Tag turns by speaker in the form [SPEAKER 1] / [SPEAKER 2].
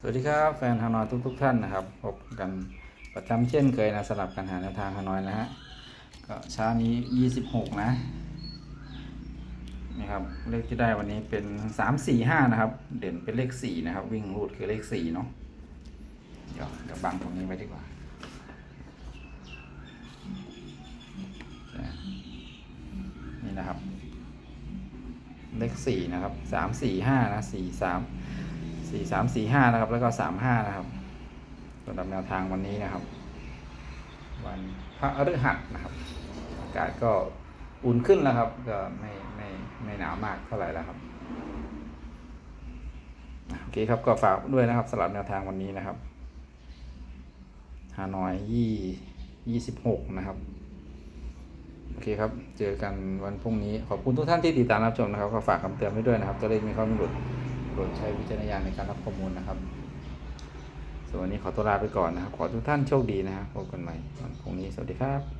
[SPEAKER 1] สวัสดีครับแฟนฮานอยทุกๆท่านนะครับพบกันประจำเช่นเคยนะสลับกันหาแนวทางฮานอยนะฮะก็เช้านี้ 26 นะนี่ครับเลขที่ได้วันนี้เป็น 3 4 5 นะครับ เด่นเป็นเลข 4 นะครับ วิ่งรูดคือเลข 4 เนาะเดี๋ยวเดี๋ยวบังตรงนี้ไว้ดีกว่านี่นะครับ เลข 4 นะครับ 3 4 5 นะ 4 3 สี่สามสี่ห้านะครับ แล้วก็สามห้านะครับสำหรับแนวทางวันนี้นะครับ วันพระฤหัสนะครับ อากาศก็อุ่นขึ้นแล้วครับ ก็ไม่ไม่ไม่หนาวมากเท่าไหร่แล้วครับโอเคครับก็ฝากด้วยนะครับสำหรับแนวทางวันนี้นะครับฮานอยยี่ยี่สิบหกนะครับ โอเคครับ เจอกันวันพรุ่งนี้ ขอบคุณทุกท่านที่ติดตามรับชมนะครับ ก็ฝากคำเตือนไว้ด้วยนะครับ ตัวเลขมีข้อมีหลุด รดใช้วิจารณญาณในการรับข้อมูลนะครับ ส่วนวันนี้ขอตัวลาไปก่อนนะครับ ขอทุกท่านโชคดีนะครับพบกันใหม่วันพรุ่งนี้สวัสดีครับ